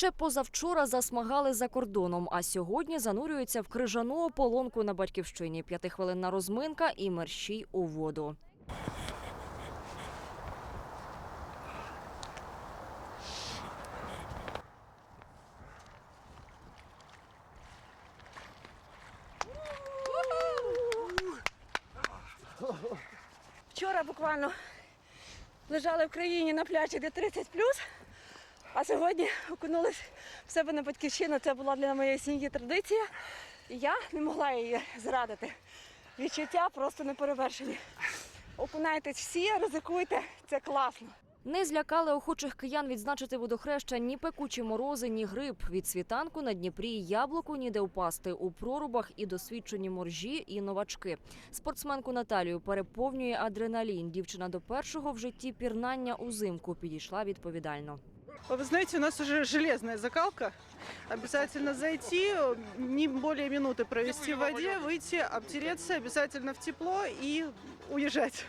Ще позавчора засмагали за кордоном, а сьогодні занурюються в крижану ополонку на батьківщині. П'ятихвилинна розминка і мерщій у воду. Вчора буквально лежали в країні на пляжі, де 30 а сьогодні окунулись в себе на батьківщину. Це була для моєї сім'ї традиція. І я не могла її зрадити. Відчуття просто неперевершені. Окунайтесь всі, ризикуйте, це класно. Не злякали охочих киян відзначити водохреща ні пекучі морози, ні гриб. Від світанку на Дніпрі яблуку ніде впасти. У прорубах і досвідчені моржі, і новачки. Спортсменку Наталію переповнює адреналін. Дівчина до першого в житті пірнання узимку підійшла відповідально. Вы знаете, у нас уже железная закалка. Обязательно зайти, не более минуты провести в воде, выйти, обтереться, обязательно в тепло и уезжать.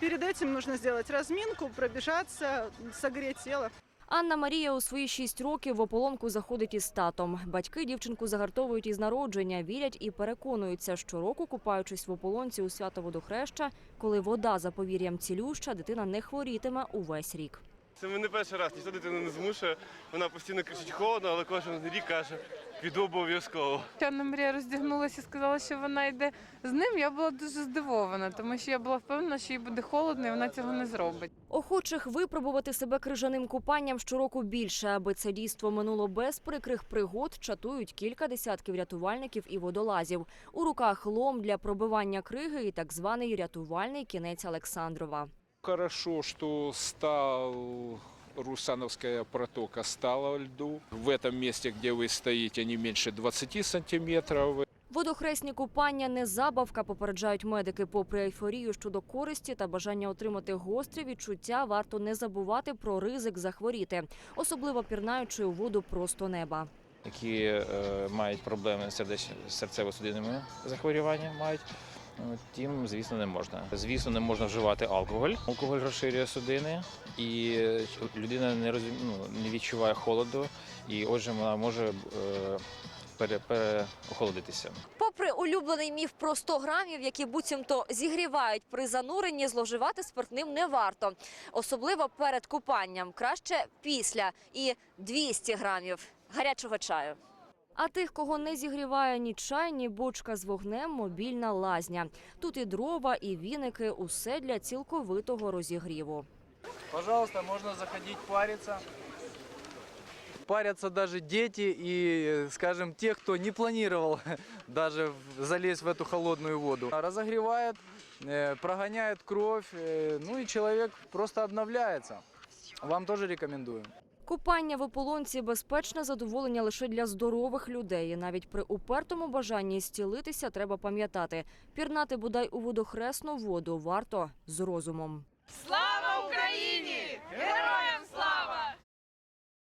Перед этим нужно сделать разминку, пробежаться, согреть тело. Анна Марія у свої шість років в ополонку заходить із татом. Батьки дівчинку загартовують із народження, вірять і переконуються, щороку купаючись в ополонці у свято водохреща, коли вода за повір'ям цілюща, дитина не хворітиме увесь рік. Це ми не перший раз, ніхто дитину не змушує. Вона постійно кричить холодно, але кожен рік каже, піду обов'язково. Анна Марія роздягнулася і сказала, що вона йде з ним. Я була дуже здивована, тому що я була впевнена, що їй буде холодно, і вона цього не зробить. Охочих випробувати себе крижаним купанням щороку більше, аби це дійство минуло без прикрих пригод, чатують кілька десятків рятувальників і водолазів. У руках лом для пробивання криги і так званий рятувальний кінець Олександрова. Хорошо, что стал Русановская протока стала льду. В этом месте, где вы стоите, не меньше 20 сантиметров. Водохресні купання не забавка, попереджають медики. Попри ейфорію щодо користі та бажання отримати гострі відчуття, варто не забувати про ризик захворіти, особливо пірнаючи у воду просто неба. які е, мають проблеми з з серцево-судинними захворюваннями, мають. Тим, звісно, не можна. Звісно, не можна вживати алкоголь. Алкоголь розширює судини, і е, людина не розум... ну, не відчуває холоду, і отже, вона може е, пере... переохолодитися. Попри улюблений міф про 100 грамів, які буцімто зігрівають при зануренні, зловживати спиртним не варто. Особливо перед купанням. Краще після і 200 грамів гарячого чаю. А тих, кого не зігріває ні чай, ні бочка з вогнем, мобільна лазня. Тут і дрова, і віники, усе для цілковитого розігріву. Пожалуйста, можно заходить париться. Парятся даже дети и, скажем, те, кто не планировал даже в- залезть в эту холодную воду. Разогревает, э, прогоняет кровь, э, ну и человек просто обновляется. Вам тоже рекомендую. Купання в ополонці безпечне задоволення лише для здорових людей. Навіть при упертому бажанні зцілитися треба пам'ятати. Пірнати бодай у водохресну воду варто з розумом. Слава